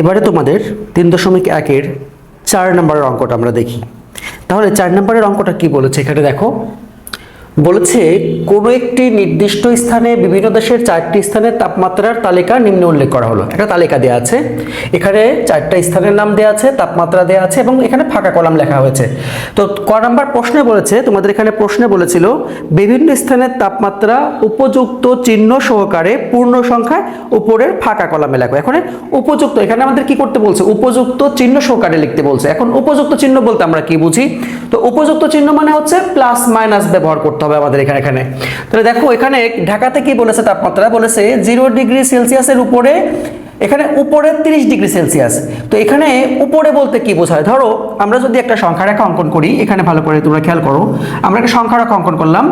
এবারে তোমাদের তিন দশমিক একের চার নম্বরের অঙ্কটা আমরা দেখি। তাহলে চার নম্বরের অঙ্কটা কি বলেছে? এখানে দেখো বলেছে, কোনো একটি নির্দিষ্ট স্থানে বিভিন্ন দেশের চারটি স্থানের তাপমাত্রার তালিকা নিম্ন উল্লেখ করা হলো। একটা তালিকা দেওয়া আছে, এখানে চারটা স্থানের নাম দেওয়া আছে, তাপমাত্রা দেওয়া আছে এবং এখানে ফাঁকা কলাম লেখা হয়েছে। তো ক নাম্বার প্রশ্নে বলেছে, তোমাদের এখানে প্রশ্নে বলেছিল, বিভিন্ন স্থানের তাপমাত্রা উপযুক্ত চিহ্ন সহকারে পূর্ণ সংখ্যায় উপরের ফাঁকা কলামে লেখো। এখন উপযুক্ত, এখানে আমাদের কি করতে বলছে? উপযুক্ত চিহ্ন সহকারে লিখতে বলছে। এখন উপযুক্ত চিহ্ন বলতে আমরা কি বুঝি? তো উপযুক্ত চিহ্ন মানে হচ্ছে প্লাস মাইনাস ব্যবহার করতে হবে আমাদের এখানে এখানে। তাহলে দেখো, এখানে ঢাকাতে কি বলেছে তাপমাত্রা? বলেছে জিরো ডিগ্রি সেলসিয়াসের উপরে, এখানে উপরে 30 ডিগ্রি সেলসিয়াস তো এখানে উপরে বলতে কি বোঝায়? ধরো, আমরা যদি একটা সংখ্যা রেখা অঙ্কন করি, এখানে ভালো করে তোমরা খেয়াল করো। আমরা একটা সংখ্যা রেখা অঙ্কন করলাম।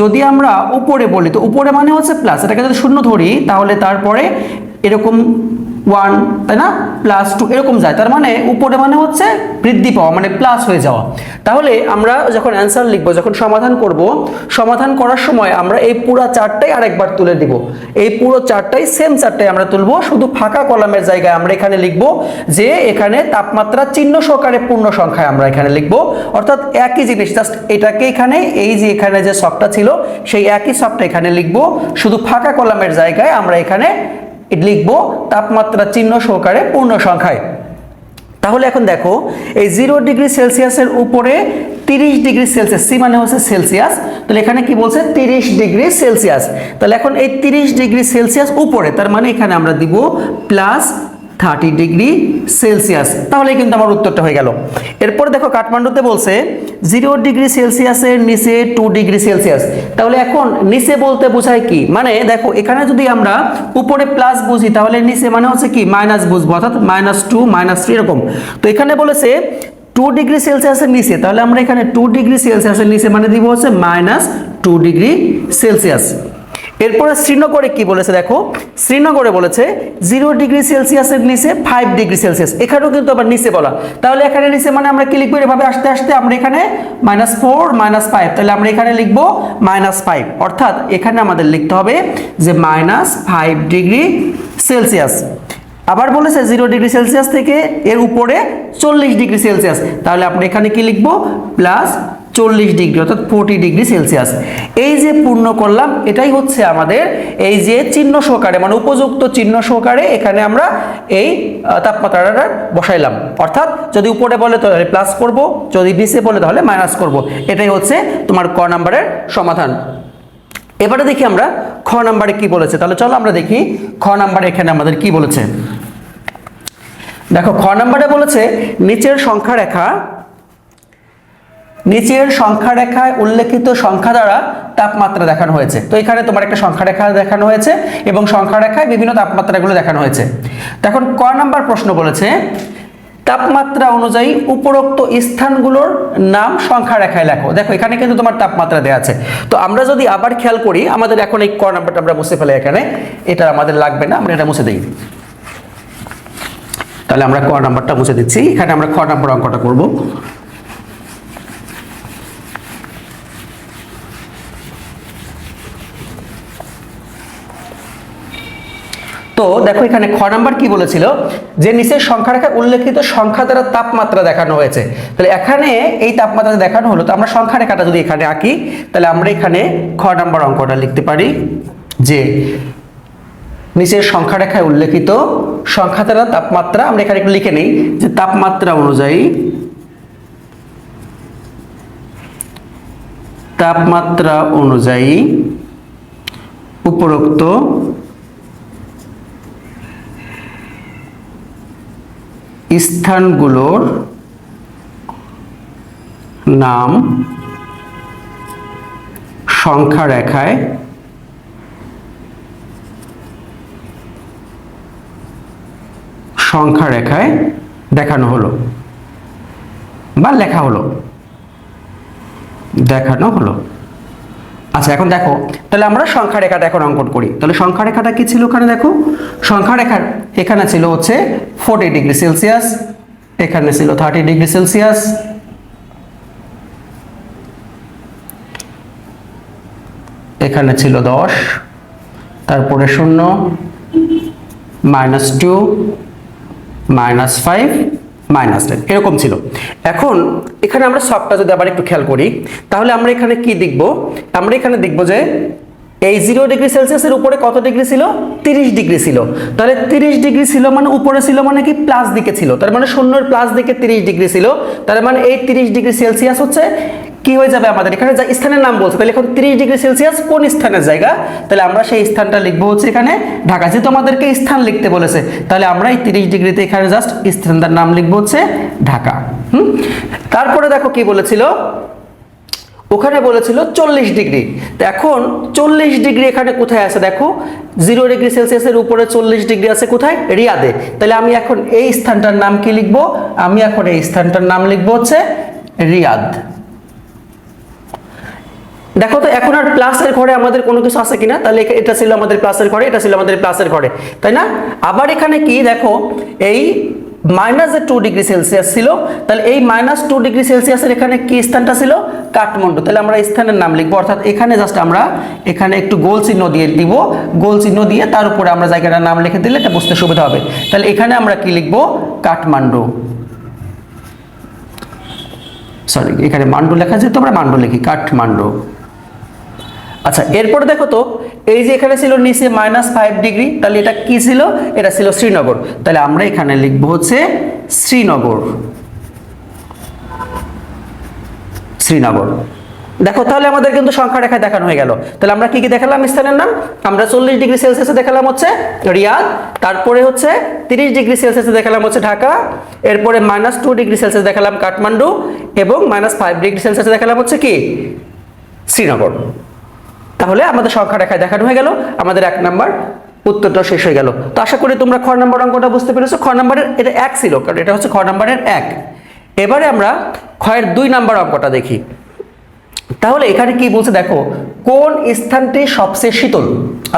যদি আমরা উপরে বলি, তো উপরে মানে হচ্ছে প্লাস এটাকে যদি শূন্য ধরি, তাহলে তারপরে এরকম ওয়ান তাই না? প্লাস টু এরকম যায়। তার মানে উপরে মানে হচ্ছে বৃদ্ধি পাওয়া মানে প্লাস হয়ে যাওয়া। তাহলে আমরা যখন অ্যান্সার লিখব, যখন সমাধান করব, সমাধান করার সময় আমরা এই পুরো চারটাই আরেকবার তুলে দিব। এই পুরো চারটাই সেম চারটাই আমরা তুলবো, শুধু ফাঁকা কলামের জায়গায় আমরা এখানে লিখব যে এখানে তাপমাত্রা চিহ্ন সহকারে পূর্ণ সংখ্যায় আমরা এখানে লিখব। অর্থাৎ একই জিনিস জাস্ট এটাকে এখানে, এই যে এখানে যে শখটা ছিল, সেই একই শখটা এখানে লিখব। শুধু ফাঁকা কলামের জায়গায় আমরা এখানে লিখব তাপমাত্রা চিহ্ন সহকারে পূর্ণ সংখ্যায়। তাহলে এখন দেখো, এই জিরো ডিগ্রি সেলসিয়াসের উপরে তিরিশ ডিগ্রি সেলসিয়াস, সি মানে হচ্ছে সেলসিয়াস। তাহলে এখানে কি বলছে? তিরিশ ডিগ্রি সেলসিয়াস। তাহলে এখন এই তিরিশ ডিগ্রি সেলসিয়াস উপরে, তার মানে এখানে আমরা দিব প্লাস থার্টি ডিগ্রি সেলসিয়াস। তাহলে কিন্তু আমার উত্তরটা হয়ে গেল। এরপর দেখো কাঠমান্ডুতে বলছে, জিরো ডিগ্রি সেলসিয়াসের নিচে টু ডিগ্রি সেলসিয়াস। তাহলে এখন নিচে বলতে বোঝায় কি? মানে দেখো, এখানে যদি আমরা উপরে প্লাস বুঝি, তাহলে নিচে মানে হচ্ছে কি? মাইনাস বুঝব, অর্থাৎ মাইনাস টু মাইনাস থ্রি এরকম। তো এখানে বলেছে টু ডিগ্রি সেলসিয়াসের নিচে, তাহলে আমরা এখানে টু ডিগ্রি সেলসিয়াসের নিচে মানে দিব হচ্ছে মাইনাস টু ডিগ্রি সেলসিয়াস। এরপরে শ্রীনগরে কি বলেছে দেখো? শ্রীনগরে বলেছে জিরো ডিগ্রি সেলসিয়াসের নিচে ফাইভ ডিগ্রি সেলসিয়াস এখানেও কিন্তু আবার নিচে বলা। তাহলে এখানে নিচে মানে আমরা কি লিখব? এভাবে আসতে আসতে আমরা এখানে মাইনাস ফোর মাইনাস ফাইভ তাহলে আমরা এখানে লিখব মাইনাস ফাইভ অর্থাৎ এখানে আমাদের লিখতে হবে যে মাইনাস ফাইভ ডিগ্রি সেলসিয়াস আবার বলেছে জিরো ডিগ্রি সেলসিয়াস থেকে এর উপরে চল্লিশ ডিগ্রি সেলসিয়াস তাহলে আপনি এখানে কি লিখব? প্লাস চল্লিশ ডিগ্রি, অর্থাৎ ফোরটি ডিগ্রি সেলসিয়াস। এই যে পূর্ণ করলাম, এটাই হচ্ছে আমাদের এই যে চিহ্ন সহকারে মানে উপযুক্ত চিহ্ন সহকারে এখানে আমরা এই তাপমাত্রাটা বসাইলাম। অর্থাৎ যদি উপরে বলে তাহলে প্লাস করব, যদি নিচে বলে তাহলে মাইনাস করব। এটাই হচ্ছে তোমার ক নাম্বারের সমাধান। এবারে দেখি আমরা খ নাম্বারে কি বলেছে। তাহলে চলো আমরা দেখি খ নাম্বারে এখানে আমাদের কি বলেছে। দেখো, খ নাম্বারে বলেছে, নিচের সংখ্যা রেখা নিচের সংখ্যা রেখায় উল্লেখিত সংখ্যা দ্বারা তাপমাত্রা দেখানো হয়েছে। তো এখানে তোমার একটা সংখ্যা রেখা দেখানো হয়েছে এবং সংখ্যা রেখায় বিভিন্ন তাপমাত্রাগুলো দেখানো হয়েছে। তখন ক নাম্বার প্রশ্ন বলেছে, তাপমাত্রা অনুযায়ী উপরোক্ত স্থানগুলোর নাম সংখ্যা রেখায় লেখো। দেখো, এখানে কিন্তু তোমার তাপমাত্রা দেওয়া আছে। তো আমরা যদি আবার খেয়াল করি, আমাদের এখন এই ক নাম্বারটা আমরা মুছে ফেলে এখানে। এটা আমাদের লাগবে না, আমরা এটা মুছে দিই। তাহলে আমরা ক নাম্বারটা মুছে দিচ্ছি। এখানে আমরা খ নাম্বার অঙ্কটা করব। তো দেখো এখানে খ নাম্বার কি বলেছিল? যে নিচের সংখ্যা রেখা উল্লেখিত সংখ্যা দ্বারা তাপমাত্রা দেখানো হয়েছে। তাহলে এখানে এই তাপমাত্রা দেখানো হলো, তো আমরা সংখ্যা রেখাটা যদি এখানে আঁকি, তাহলে আমরা এখানে খ নাম্বার অঙ্কটা লিখতে পারি যে নিচের সংখ্যা রেখায় উল্লেখিত সংখ্যা দ্বারা তাপমাত্রা, আমরা এখানে একটু লিখে নিই, যে তাপমাত্রা অনুযায়ী তাপমাত্রা অনুযায়ী উপরোক্ত স্থানগুলোর নাম সংখ্যা রেখায় সংখ্যা রেখায় দেখানো হলো বা লেখা হলো দেখানো হলো। আচ্ছা এখন দেখো, তাহলে আমরা সংখ্যা রেখাটা এখন অঙ্কন করি। তাহলে সংখ্যা রেখাটা কি ছিল ওখানে দেখো? সংখ্যা রেখার এখানে ছিল হচ্ছে ফোর্টি ডিগ্রি সেলসিয়াস এখানে ছিল থার্টি ডিগ্রি সেলসিয়াস এখানে ছিল দশ, তারপরে শূন্য minus two minus five minus ten, এরকম ছিল। এখন এখানে আমরা সবটা যদি আবার একটু খেয়াল করি, তাহলে আমরা এখানে কি দেখব? আমরা এখানে দেখব যে এই জিরো ডিগ্রি সেলসিয়াসের উপরে কত ডিগ্রি ছিল? তিরিশ ডিগ্রি ছিল। তাহলে তিরিশ ডিগ্রি ছিল মানে উপরে ছিল মানে কি? প্লাস দিকে ছিল। তার মানে শূন্যর প্লাস দিকে তিরিশ ডিগ্রি ছিল। তার মানে এই তিরিশ ডিগ্রি সেলসিয়াস হচ্ছে কি হয়ে যাবে আমাদের? এখানে যা স্থানের নাম বলছে, তাহলে এখন তিরিশ ডিগ্রি সেলসিয়াস কোন স্থানের জায়গা? তাহলে আমরা সেই স্থানটা লিখব হচ্ছে এখানে ঢাকা। যেহেতু আমাদেরকে স্থান লিখতে বলেছে, তাহলে আমরা এই তিরিশ ডিগ্রিতে এখানে জাস্ট স্থানটার নাম লিখব হচ্ছে ঢাকা। হুম? তারপরে দেখো কি বলেছিল? ওখানে বলেছিল চল্লিশ ডিগ্রি। তো এখন চল্লিশ ডিগ্রি এখানে কোথায় আছে দেখো? জিরো ডিগ্রি সেলসিয়াসের উপরে চল্লিশ ডিগ্রি আছে কোথায়? রিয়াদে। তাহলে আমি এখন এই স্থানটার নাম কি লিখব? আমি এখন এই স্থানটার নাম লিখব হচ্ছে রিয়াদ। দেখো তো, এখন আর প্লাসের ঘরে আমাদের কোনো কিছু আছে কিনা? তাহলে এটা ছিল আমাদের প্লাসের ঘরে, এটা ছিল আমাদের প্লাসের ঘরে। তাই না? আবার এখানে কি দেখো, এই মাইনাস টু ডিগ্রি সেলসিয়াস ছিল, তাহলে এই মাইনাস টু ডিগ্রি সেলসিয়াসের এখানে কি স্থানটা ছিল? কাঠমান্ডু। তাহলে আমরা স্থানের নাম লিখব, অর্থাৎ এখানে জাস্ট আমরা এখানে একটু গোল চিহ্ন দিয়ে দিব। গোল চিহ্ন দিয়ে তার উপরে আমরা জায়গাটার নাম লিখে দিলে এটা বুঝতে সুবিধা হবে। তাহলে এখানে আমরা কি লিখব? কাঠমান্ডু। সরি এখানে মান্ডু লেখা, যেহেতু আমরা মান্ডু লিখি, কাঠমান্ডু। আচ্ছা এরপরে দেখো তো, এই যে এখানে ছিল নিচে মাইনাস ফাইভ ডিগ্রি তাহলে এটা কি ছিল? এটা ছিল শ্রীনগর। তাহলে আমরা এখানে লিখব হচ্ছে শ্রীনগর। শ্রীনগর। দেখো, তাহলে আমাদের কিন্তু সংখ্যা রেখায় দেখানো হয়ে গেল। তাহলে আমরা কি কি দেখালাম স্থানের নাম? আমরা চল্লিশ ডিগ্রি সেলসিয়াসে দেখালাম হচ্ছে রিয়াদ, তারপরে হচ্ছে তিরিশ ডিগ্রি সেলসিয়াসে দেখালাম হচ্ছে ঢাকা, এরপরে মাইনাস টু ডিগ্রি সেলসিয়াস দেখালাম কাঠমান্ডু, এবং মাইনাস ফাইভ ডিগ্রি সেলসিয়াসে দেখালাম হচ্ছে কি? শ্রীনগর। তাহলে আমাদের সংখ্যা রেখায় দেখানো হয়ে গেল, আমাদের এক নাম্বার উত্তরটা শেষ হয়ে গেল। তো আশা করি তোমরা খ নাম্বার অঙ্কটা বুঝতে পেরেছ। খ নাম্বারের এটা এক ছিল, কারণ এটা হচ্ছে খ নাম্বারের এক। এবারে আমরা খয়ের দুই নাম্বার অঙ্কটা দেখি। তাহলে এখানে কি বলছে দেখো, কোন স্থানটি সবচেয়ে শীতল?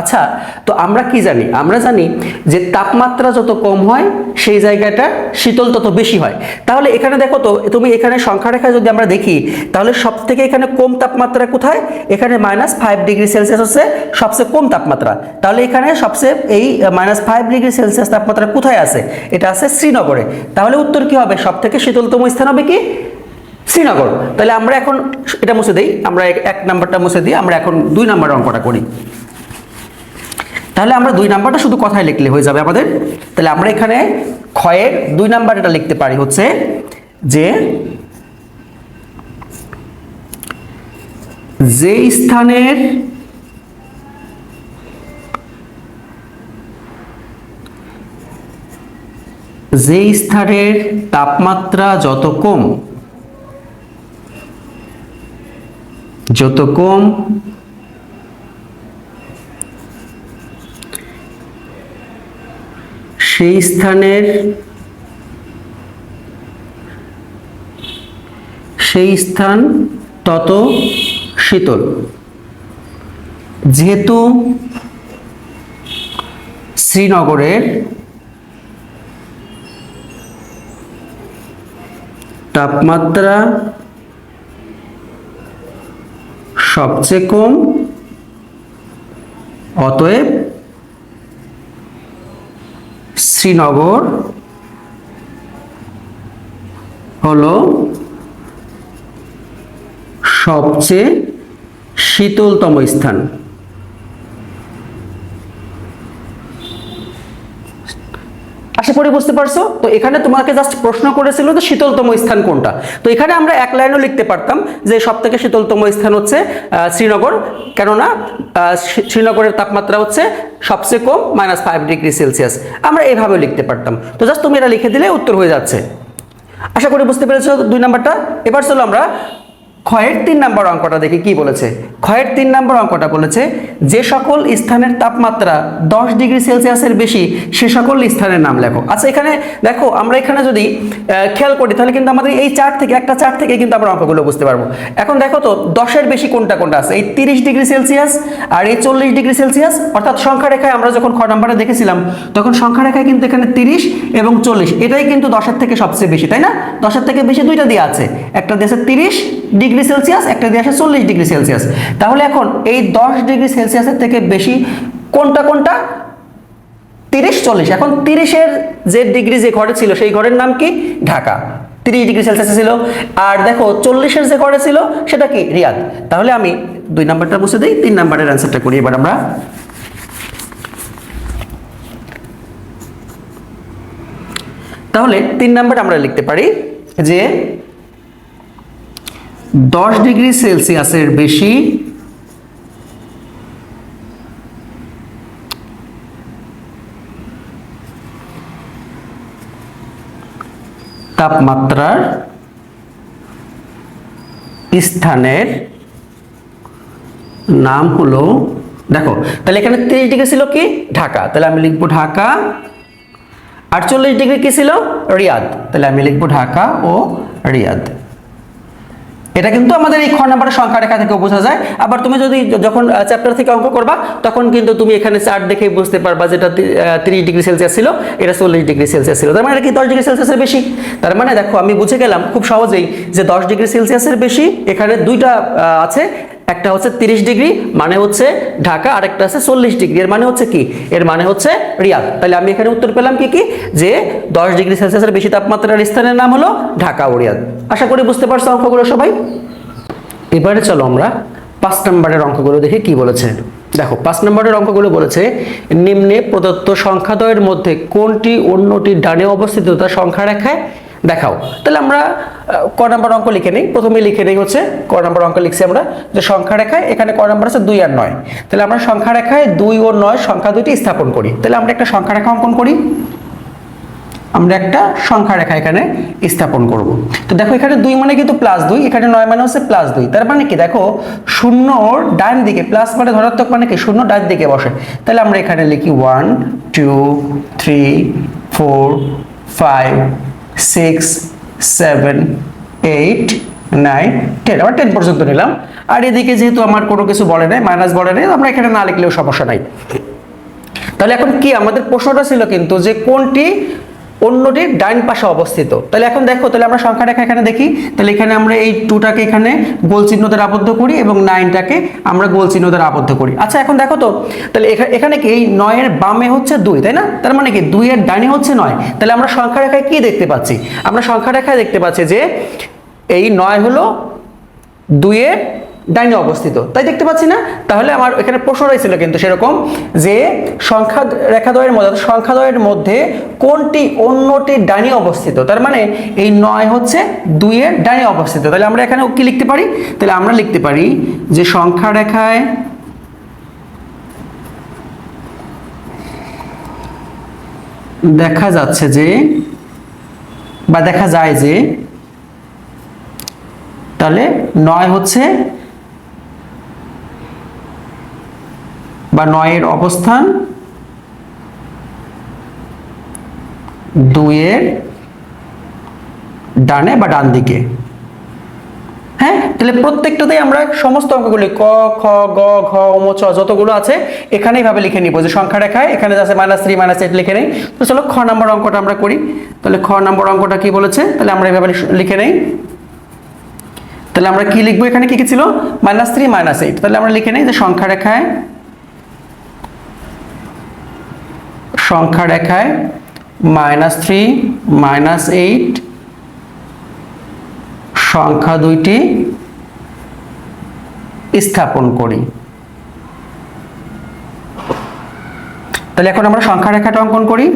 আচ্ছা তো আমরা কি জানি? আমরা জানি যে তাপমাত্রা যত কম হয়, সেই জায়গাটা শীতল তত বেশি হয়। তাহলে এখানে দেখো তো, তুমি এখানে সংখ্যা রেখায় যদি আমরা দেখি, তাহলে সব থেকে এখানে কম তাপমাত্রা কোথায়? এখানে মাইনাস ফাইভ ডিগ্রি সেলসিয়াস হচ্ছে সবচেয়ে কম তাপমাত্রা। তাহলে এখানে সবচেয়ে এই মাইনাস ফাইভ ডিগ্রি সেলসিয়াস তাপমাত্রা কোথায় আছে? এটা আছে শ্রীনগরে। তাহলে উত্তর কি হবে? সব থেকে শীতলতম স্থান হবে কি? শ্রীনগর। তাহলে আমরা এখন এটা মুছে দিই, আমরা এক- নাম্বারটা মুছে দিই আমরা এখন দুই নাম্বার অঙ্কটা করি। তাহলে আমরা দুই নাম্বারটা শুধু কথায় লিখলে হয়ে যাবে আমাদের। তাহলে আমরা এখানে ক্ষয়ের দুই নাম্বার এটা লিখতে পারি হচ্ছে যে যে স্থানের যে স্থানের তাপমাত্রা যত কম যত কম সেই স্থানের সেই স্থান তত শীতল। যেহেতু শ্রীনগরের তাপমাত্রা সবচেয়ে কম অতএব শ্রীনগর হল সবচেয়ে শীতলতম স্থান। আশা করি বুঝতে পারছ? তো এখানে তোমাকে জাস্ট প্রশ্ন করেছিল যে শীতলতম স্থান কোনটা? তো এখানে আমরা এক লাইনও লিখতে পারতাম যে সব থেকে শীতলতম স্থান হচ্ছে শ্রীনগর। কেননা শ্রীনগরের তাপমাত্রা হচ্ছে সবচেয়ে কম মাইনাস ফাইভ ডিগ্রি সেলসিয়াস আমরা এইভাবেও লিখতে পারতাম। তো জাস্ট তুমি এটা লিখে দিলে উত্তর হয়ে যাচ্ছে। আশা করি বুঝতে পেরেছ দুই নাম্বারটা। এবার চলো আমরা ক্ষয়ের তিন নাম্বার অঙ্কটা দেখি কি বলেছে? ক্ষয়ের তিন নাম্বার অঙ্কটা বলেছে, যে সকল স্থানের তাপমাত্রা দশ ডিগ্রি সেলসিয়াসের বেশি, সে সকল স্থানের নাম লেখো। আচ্ছা এখানে দেখো, আমরা এখানে যদি খেয়াল করি, তাহলে কিন্তু আমাদের এই চার্ট থেকে, একটা চার্ট থেকে কিন্তু আমরা অঙ্কগুলো বুঝতে পারব। এখন দেখো তো, দশের বেশি কোনটা কোনটা আছে? এই তিরিশ ডিগ্রি সেলসিয়াস আর এই চল্লিশ ডিগ্রি সেলসিয়াস, অর্থাৎ সংখ্যা রেখায় আমরা যখন খ নাম্বারে দেখেছিলাম, তখন সংখ্যা রেখায় কিন্তু এখানে তিরিশ এবং চল্লিশ, এটাই কিন্তু দশের থেকে সবচেয়ে বেশি, তাই না? দশের থেকে বেশি দুইটা দিয়ে আছে। একটা দিয়েছে তিরিশ ডিগ্রি সেলসিয়াস, একটা দিয়ে আছে চল্লিশ ডিগ্রি সেলসিয়াস। তাহলে এখন এই দশ ডিগ্রি সেলসিয়াসের থেকে বেশি কোনটা কোনটা? তিরিশ, চল্লিশ। এখন তিরিশের যে ডিগ্রি যে ঘরে ছিল, সেই ঘরের নাম কি? ঢাকা। তিরিশ ডিগ্রি সেলসিয়াস ছিল। আর দেখো, চল্লিশের যে ঘরে ছিল, সেটা কি? রিয়াদ। তাহলে আমি দুই নাম্বারটা বুঝে দিই, তিন নাম্বারের অ্যান্সারটা করি এবার আমরা। তাহলে তিন নাম্বার আমরা লিখতে পারি যে দশ ডিগ্রি সেলসিয়াসের বেশি তাপমাত্রার স্থানের নাম হলো, দেখো, তাহলে এখানে তিরিশ ডিগ্রি ছিল কি? ঢাকা। তাহলে আমি লিখব ঢাকা। আটচল্লিশ ডিগ্রি কি ছিল? রিয়াদ। তাহলে আমি লিখব ঢাকা ও রিয়াদ। এটা কিন্তু আমাদের এই খ নাম্বারের সংখ্যা রেখা থেকে বোঝা যায়। আবার তুমি যদি যখন চ্যাপ্টার থেকে অঙ্ক করবা, তখন কিন্তু তুমি এখানে চার্ট দেখেই বুঝতে পারবা যেটা তিরিশ ডিগ্রি সেলসিয়াস ছিল, এটা চল্লিশ ডিগ্রি সেলসিয়াস ছিল। তার মানে এটা কি দশ ডিগ্রি সেলসিয়াসের বেশি? তার মানে দেখো, আমি বুঝে গেলাম খুব সহজেই যে দশ ডিগ্রি সেলসিয়াসের বেশি, এখানে দুইটা আছে। একটা হচ্ছে তিরিশ ডিগ্রি মানে হচ্ছে ঢাকা আর একটা আছে চল্লিশ ডিগ্রি। এর মানে হচ্ছে কি? এর মানে হচ্ছে রিয়াদ। তাহলে আমি এখানে উত্তর পেলাম কি কি? যে দশ ডিগ্রি সেলসিয়াসের বেশি তাপমাত্রার স্থানের নাম হলো ঢাকা ও রিয়াদ। আশা করি বুঝতে পারছ অঙ্কগুলো সবাই? এবারে চলো আমরা পাঁচ নম্বরের অঙ্কগুলো দেখে কি বলেছে। দেখো, পাঁচ নম্বরের অঙ্কগুলো বলেছে, নিম্নে প্রদত্ত সংখ্যাদ্বয়ের মধ্যে কোনটি অন্যটির ডানে অবস্থিত? তা সংখ্যা রেখায় দেখাও। তাহলে আমরা ক নম্বর অঙ্ক লিখে নিই। প্রথমে লিখে নিই হচ্ছে ক নম্বর অঙ্ক লিখছি আমরা। যে সংখ্যা রেখায় এখানে ক নম্বর আছে দুই আর নয়। তাহলে আমরা সংখ্যা রেখায় দুই ও নয় সংখ্যা দুইটি স্থাপন করি। তাহলে আমরা একটা সংখ্যা রেখা অঙ্কন করি। আমরা একটা সংখ্যা রেখা এখানে স্থাপন করব। তো দেখো এখানে দুই মানে কিন্তু প্লাস দুই, এখানে নয় মানে হচ্ছে প্লাস দুই। তার মানে কি? দেখো শূন্যর ডান দিকে প্লাস মানে ধনাত্মক মানে কি? শূন্য ডান দিকে বসে। তাহলে আমরা এখানে লিখি one two three four five six seven eight nine ten আবার টেন পর্যন্ত নিলাম। আর এদিকে যেহেতু আমার কোনো কিছু বলে নাই মাইনাস বলে নাই, আমরা এখানে না লিখলেও সমস্যা নাই। তাহলে এখন কি? আমাদের প্রশ্নটা ছিল কিন্তু যে কোনটি অন্যটির ডাইন পাশে অবস্থিত। তাহলে এখন দেখো, তাহলে আমরা সংখ্যা রেখা এখানে দেখি। তাহলে এখানে আমরা এই টুটাকে এখানে গোল চিহ্ন দ্বারা আবদ্ধ করি এবং নাইনটাকে আমরা গোল চিহ্ন দ্বারা আবদ্ধ করি। আচ্ছা এখন দেখো তো, তাহলে এখা- এখানে কি এই নয়ের বামে হচ্ছে দুই, তাই না? তার মানে কি, দুইয়ের ডাইনে হচ্ছে নয়। তাহলে আমরা সংখ্যা রেখায় কি দেখতে পাচ্ছি? আমরা সংখ্যা রেখায় দেখতে পাচ্ছি যে এই নয় হলো দুইয়ের ডাইনে অবস্থিত। তাই দেখতে পাচ্ছি না? তাহলে আমার এখানে প্রশ্নটাই ছিল কিন্তু সেরকম যে সংখ্যা রেখাদ্বয়ের মধ্যে সংখ্যাদ্বয়ের মধ্যে কোনটি অন্যটি ডাইনে অবস্থিত? তার মানে এই নয় হচ্ছে দুইয়ের ডাইনে অবস্থিত। তাহলে আমরা এখানে কি লিখতে পারি? তাহলে আমরা লিখতে পারি যে সংখ্যা রেখায় দেখা যাচ্ছে যে বা দেখা যায় যে তাহলে নয় হচ্ছে বা নয়ের অবস্থান দুইয়ের ডানে বা ডান দিকে। হ্যাঁ? তাহলে প্রত্যেকটাতেই আমরা সমস্ত অঙ্কগুলি ক, খ, গ, ঘ, ম চ যতগুলো আছে, এখানেই ভাবে লিখে নিব যে সংখ্যা রেখায়, এখানে আছে মাইনাস থ্রি মাইনাস এইট লিখে নেই। তো চলো খ নম্বর অঙ্কটা আমরা করি। তাহলে খ নম্বর অঙ্কটা কি বলেছে? তাহলে আমরা এইভাবে লিখে নেই। তাহলে আমরা কি লিখব এখানে? কি কি ছিল? মাইনাস থ্রি মাইনাস এইট তাহলে আমরা লিখে নেই যে সংখ্যা রেখায় সংখ্যা রেখায় মাইনাস থ্রি মাইনাস এইট সংখ্যা দুইটি স্থাপন করি। তাহলে এখন আমরা সংখ্যা রেখাটা অঙ্কন করি।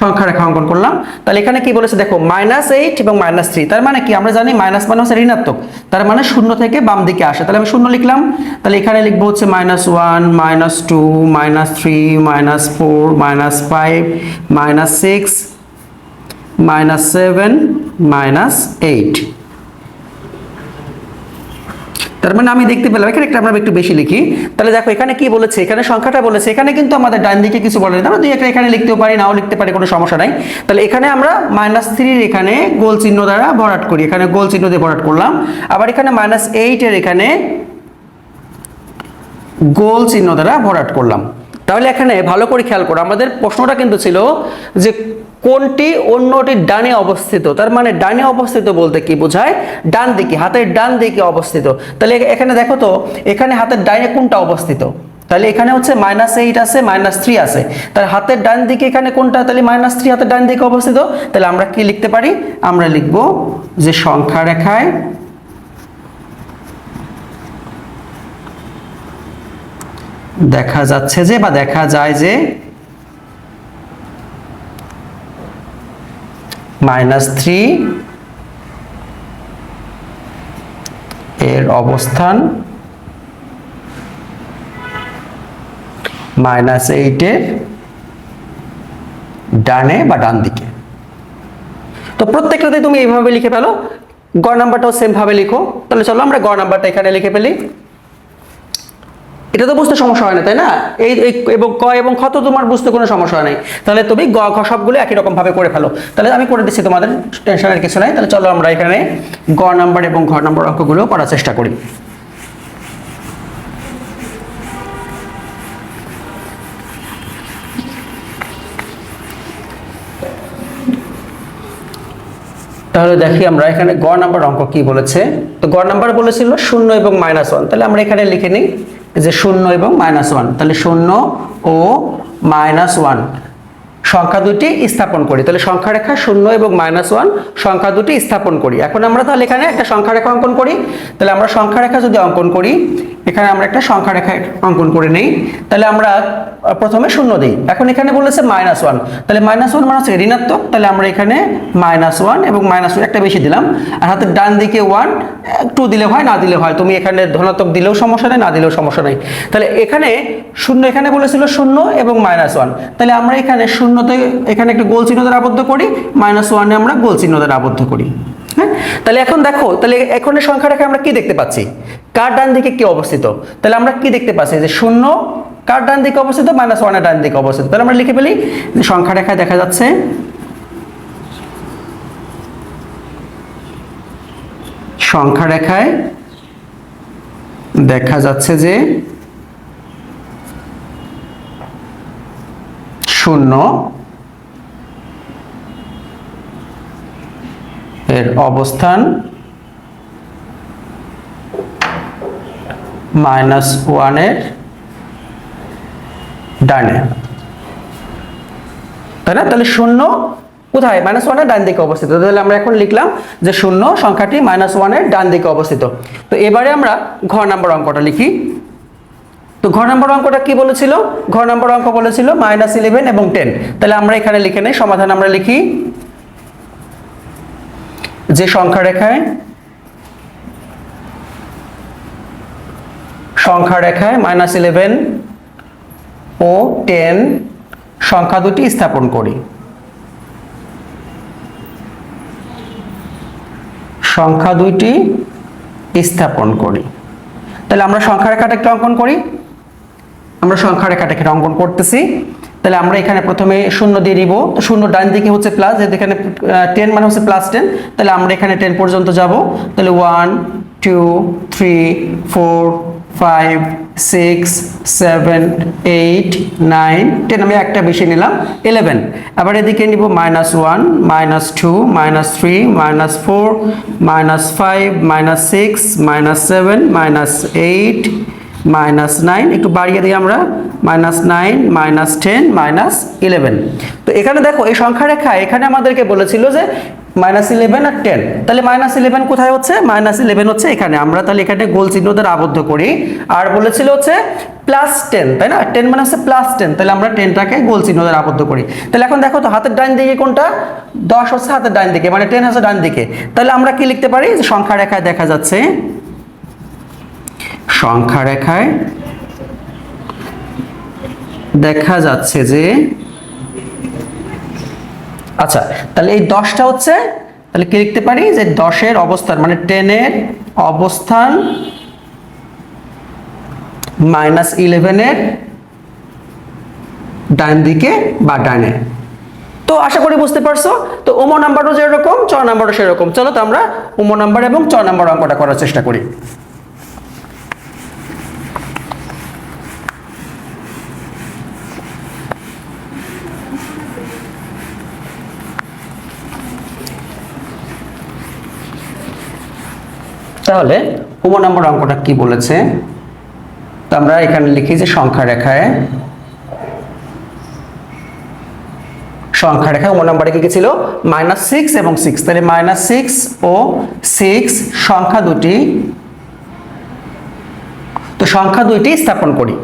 সংখ্যা রেখাঙ্কন করলাম। তাহলে এখানে কি বলেছে দেখো মাইনাস এইট এবং মাইনাস থ্রি তার মানে কি? আমরা জানি মাইনাস মানে হচ্ছে ঋণাত্মক। তার মানে শূন্য থেকে বাম দিকে আসে। তাহলে আমি শূন্য লিখলাম। তাহলে এখানে লিখব হচ্ছে minus one minus two minus three minus four minus five minus six minus seven minus eight তার মানে আমি দেখতে পেলাম, এখানে একটা আমরা একটু বেশি লিখি। তাহলে দেখো, এখানে কি বলেছে? এখানে সংখ্যাটা বলেছে, এখানে কিন্তু আমাদের ডান দিকে কিছু বলে আমরা দুই একটা এখানে লিখতেও পারি, নাও লিখতে পারি, কোনো সমস্যা নাই। তাহলে এখানে আমরা মাইনাস থ্রির এখানে গোল চিহ্ন দ্বারা ভরাট করি। এখানে গোল চিহ্ন দিয়ে ভরাট করলাম। আবার এখানে মাইনাস এইটের এখানে গোল চিহ্ন দ্বারা ভরাট করলাম। তাহলে এখানে ভালো করে খেয়াল করো, আমাদের প্রশ্নটা কিন্তু ছিল যে কোনটি অন্যটির ডানে অবস্থিত? তার মানে ডানে অবস্থিত বলতে কি বোঝায়? ডান দিকে, হাতের ডান দিকে অবস্থিত। তাহলে এখানে দেখো তো, এখানে হাতের ডাইনে কোনটা অবস্থিত? তাহলে এখানে হচ্ছে মাইনাস এইট আছে মাইনাস থ্রি আছে। তার হাতের ডান দিকে এখানে কোনটা? তাহলে মাইনাস থ্রি হাতের ডান দিকে অবস্থিত। তাহলে আমরা কি লিখতে পারি? আমরা লিখব যে সংখ্যা রেখায় দেখা যাচ্ছে যে বা দেখা যায় যে মাইনাস থ্রি এর অবস্থান মাইনাস এইটের ডানে বা ডান দিকে। তো প্রত্যেকটাতে তুমি এইভাবে লিখে ফেলো। গ নাম্বারটাও সেম ভাবে লিখো। তাহলে চলো আমরা গ নাম্বারটা এখানে লিখে ফেলি। এটা তো বুঝতে সমস্যা হয় না, তাই না? এই এবং ক এবং খ তো তোমার বুঝতে কোনো সমস্যা নাই। তাহলে তুমি গ খ সবগুলো একই রকম ভাবে করে ফেলো। তাহলে আমি করে দিচ্ছি তোমাদের টেনশনের কিছু নাই। তাহলে চলো আমরা এখানে গ নাম্বার এবং ঘ নাম্বার অঙ্কগুলো করার চেষ্টা করি। তাহলে দেখি আমরা এখানে গ নাম্বার অঙ্ক কি বলেছে? তো গ নাম্বার বলেছিল শূন্য এবং মাইনাস ওয়ান তাহলে আমরা এখানে লিখে নিই। যে শূন্য এবং মাইনাস ওয়ান তাহলে শূন্য ও মাইনাস ওয়ান সংখ্যা দুটি স্থাপন করি। তাহলে সংখ্যা রেখা শূন্য এবং মাইনাস ওয়ান সংখ্যা দুটি স্থাপন করি। এখন আমরা তাহলে এখানে একটা সংখ্যা রেখা অঙ্কন করি। তাহলে আমরা সংখ্যা রেখা যদি অঙ্কন করি, এখানে আমরা একটা সংখ্যা রেখা অঙ্কন করে নেই। তাহলে আমরা প্রথমে শূন্য দিই। এখন এখানে বলেছে মাইনাস ওয়ান তাহলে মাইনাস ওয়ান মানে ঋণাত্মক। তাহলে আমরা এখানে মাইনাস ওয়ান এবং মাইনাস ওয়ান একটা বেশি দিলাম। আর হাতের ডান দিকে ওয়ান টু দিলে হয়, না দিলে হয়। তুমি এখানে ধনাত্মক দিলেও সমস্যা নেই, না দিলেও সমস্যা নেই। তাহলে এখানে শূন্য এখানে বলেছিল শূন্য এবং মাইনাস ওয়ান তাহলে আমরা এখানে শূন্যতে এখানে একটা গোল চিহ্ন দ্বারা আবদ্ধ করি মাইনাস ওয়ানে আমরা গোল চিহ্ন দ্বারা আবদ্ধ করি। হ্যাঁ? তাহলে এখন দেখো, তাহলে সংখ্যা রেখে আমরা কি দেখতে পাচ্ছি? কার ডান দিকে কি অবস্থিত? তাহলে আমরা কি দেখতে পাচ্ছি? যে শূন্য, কার ডান দিকে অবস্থিত? মাইনাস ওয়ানের ডান দিকে অবস্থিত। তাহলে আমরা লিখে ফেলি, যে সংখ্যা রেখায় দেখা যাচ্ছে সংখ্যা রেখায় দেখা যাচ্ছে যে শূন্য এর অবস্থান মাইনাস ওয়ানের ডানে। তাই না? তাহলে শূন্য কোথায়? মাইনাস ওয়ানের ডান দিকে অবস্থিত। তাহলে আমরা এখন লিখলাম যে শূন্য সংখ্যাটি মাইনাস ওয়ানের ডান দিকে অবস্থিত। তো এবারে আমরা ঘ নাম্বার অঙ্কটা লিখি। তো ঘ নাম্বার অঙ্কটা কি বলেছিল? ঘ নাম্বার অঙ্ক বলেছিল মাইনাস ইলেভেন এবং টেন। তাহলে আমরা এখানে লিখে নেই, সমাধান আমরা লিখি যে সংখ্যা রেখায় সংখ্যা রেখায় মাইনাস ইলেভেন ও টেন সংখ্যা দুটি স্থাপন করি। সংখ্যা দুইটি স্থাপন করি। তাহলে আমরা সংখ্যা রেখাটা একটু অঙ্কন করি। আমরা সংখ্যা রেখাটাকে অঙ্কন করতেছি। তাহলে আমরা এখানে প্রথমে শূন্য দিয়ে নিব শূন্য ডান দিকে হচ্ছে প্লাস যেহেতু এখানে টেন মানে হচ্ছে প্লাস টেন তাহলে আমরা এখানে টেন পর্যন্ত যাব। তাহলে one two three four five six seven eight nine ten আমি একটা বেশি নিলাম ইলেভেন আবার এদিকে নিব minus one minus two minus three minus four minus five minus six minus seven minus eight minus nine, একটু বাড়িয়ে দিই আমরা, minus nine, minus ten, minus eleven. তো এখানে দেখো, এই সংখ্যা রেখা এখানে আমাদেরকে বলেছিল যে মাইনাস ইলেভেন আর টেন। তাহলে মাইনাস ইলেভেন কোথায় হচ্ছে? মাইনাস ইলেভেন হচ্ছে এখানে। আমরা তাহলে এখানে গোল চিহ্ন দ্বারা আবদ্ধ করি। আর বলেছিল হচ্ছে প্লাস টেন, তাই না? টেন মানে হচ্ছে প্লাস টেন। তাহলে আমরা টেনটাকে গোল চিহ্ন দ্বারা আবদ্ধ করি। তাহলে এখন দেখো তো হাতের ডান দিকে কোনটা? দশ হচ্ছে হাতের ডান দিকে মানে টেন হচ্ছে ডান দিকে। তাহলে আমরা কি লিখতে পারি? সংখ্যা রেখায় দেখা যাচ্ছে সংখ্যা রেখায় দেখা যাচ্ছে যে আচ্ছা তাহলে এই দশটা হচ্ছে, তাহলে কি লিখতে পারি? যে দশের অবস্থান মানে টেনের অবস্থান মাইনাস ইলেভেনের ডান দিকে বা ডানে। তো আশা করি বুঝতে পারছ? তো ওমো নাম্বারও যেরকম, চ নাম্বারও সেরকম। চলো তো আমরা ওমো নাম্বার এবং চ নাম্বার অঙ্কটা করার চেষ্টা করি। তাহলে উম নম্বর অঙ্কটা কি বলেছে? তো আমরা এখানে লিখি যে সংখ্যা রেখায়, সংখ্যা রেখা ও নম্বরে কি ছিল? মাইনাস সিক্স এবং সিক্স। তাহলে মাইনাস সিক্স ও সিক্স, সংখ্যা দুটি। তো সংখ্যা দুইটি স্থাপন করি।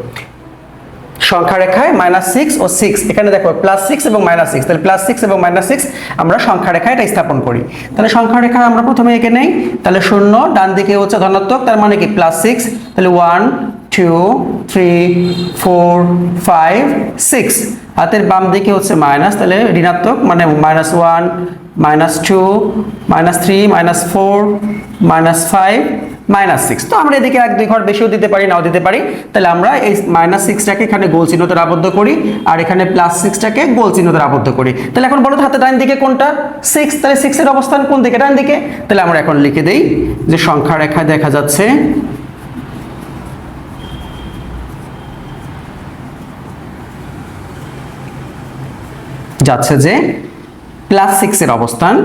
সংখ্যা রেখায় মাইনাস সিক্স ও সিক্স এখানে দেখো প্লাস সিক্স এবং মাইনাস সিক্স তাহলে প্লাস সিক্স এবং মাইনাস সিক্স আমরা সংখ্যা রেখায় এটা স্থাপন করি। তাহলে সংখ্যা রেখা আমরা প্রথমে এঁকে নেই। তাহলে শূন্য, ডান দিকে হচ্ছে ধনাত্মক, তার মানে কি? প্লাস সিক্স তাহলে one two three four five six হাতের বাম দিকে হচ্ছে মাইনাস তাহলে ঋণাত্মক মানে minus one minus two minus three minus four minus five minus six তো আমরা এদিকে এক দুই ঘর বেশিও দিতে পারি, নাও দিতে পারি। তাহলে আমরা এই মাইনাস সিক্সটাকে এখানে গোল চিহ্ন দ্বারা আবদ্ধ করি, আর এখানে প্লাস সিক্সটাকে গোল চিহ্ন দ্বারা আবদ্ধ করি। তাহলে এখন বলো হাতে ডান দিকে কোনটা? সিক্স তাহলে সিক্সের অবস্থান কোন দিকে? ডান দিকে। তাহলে আমরা এখন লিখে দেই যে সংখ্যা রেখায় দেখা যাচ্ছে। যাচ্ছে যে প্লাস সিক্সের অবস্থান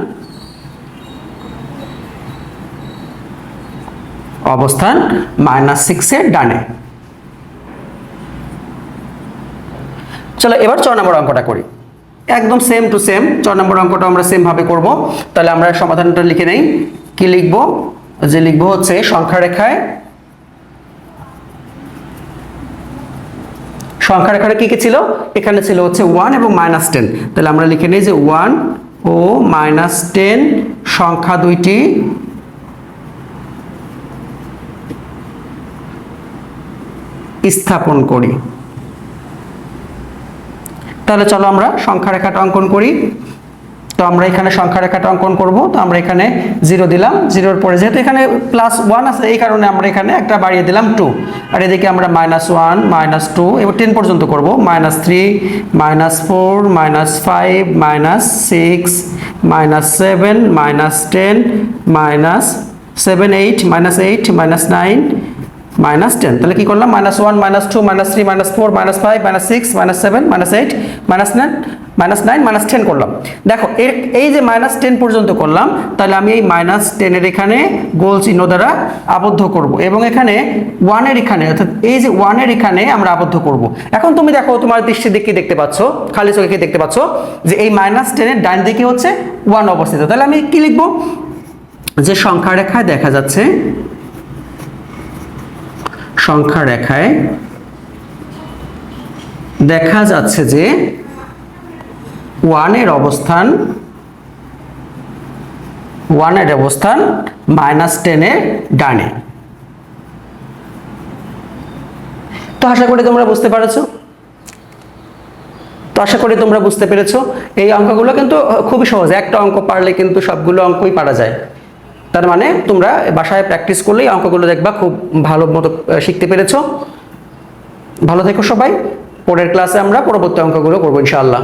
অবস্থান মাইনাস সিক্সের ডানে। চলো এবার ছ নম্বর অঙ্কটা করি। একদম সেম টু সেম ছ নম্বর অঙ্কটা আমরা সেম ভাবে করব। তাহলে আমরা সমাধানটা লিখে নেই। কি লিখব? যে লিখব হচ্ছে সংখ্যা রেখায় সংখ্যা রেখাটা কি কি ছিল? এখানে ছিল হচ্ছে ওয়ান এবং মাইনাস টেন তাহলে আমরা লিখে নিই যে ওয়ান ও মাইনাস টেন সংখ্যা দুইটি স্থাপন করি। তাহলে চলো আমরা সংখ্যা রেখাটা অঙ্কন করি। তো আমরা এখানে সংখ্যা রেখাটা অঙ্কন করব। তো আমরা এখানে জিরো দিলাম। জিরোর পরে যেহেতু এখানে প্লাস ওয়ান আছে, এই কারণে আমরা এখানে একটা বাড়িয়ে দিলাম টু আর এদিকে আমরা মাইনাস ওয়ান মাইনাস টু এবার টেন পর্যন্ত করব। Minus three minus four minus five minus six minus seven minus ten minus seven eight minus eight minus nine minus ten তাহলে কি করলাম? Minus one minus two minus three minus four minus five minus six minus seven minus eight minus nine minus nine minus ten করলাম। দেখো, এর, এই যে minus ten পর্যন্ত করলাম, তাহলে আমি এই মাইনাস টেনের এখানে গোল চিহ্ন দ্বারা আবদ্ধ করব এবং এখানে ওয়ানের এখানে, অর্থাৎ এই যে ওয়ানের এখানে আমরা আবদ্ধ করব। এখন তুমি দেখো, তোমার দৃষ্টির দিকে দেখতে পাচ্ছ? খালি চোখে দেখতে পাচ্ছ? যে এই মাইনাস টেনের ডান দিকে হচ্ছে ওয়ান অবস্থিত। তাহলে আমি কি লিখব? যে সংখ্যা রেখায় দেখা যাচ্ছে সংখ্যা রেখায় দেখা যাচ্ছে যে ওয়ানের অবস্থান ওয়ানের অবস্থান মাইনাস টেনের ডানে। তো আশা করি তোমরা বুঝতে পেরেছ? তো আশা করি তোমরা বুঝতে পেরেছ। এই অঙ্কগুলো কিন্তু খুবই সহজ। একটা অঙ্ক পারলে কিন্তু সবগুলো অঙ্কই পারা যায়। তার মানে তোমরা বাসায় প্র্যাকটিস করলেই অঙ্কগুলো দেখবা খুব ভালো মতো শিখতে পেরেছ। ভালো থেকো সবাই। পরের ক্লাসে আমরা পরবর্তী অঙ্কগুলো করব, ইনশাআল্লাহ।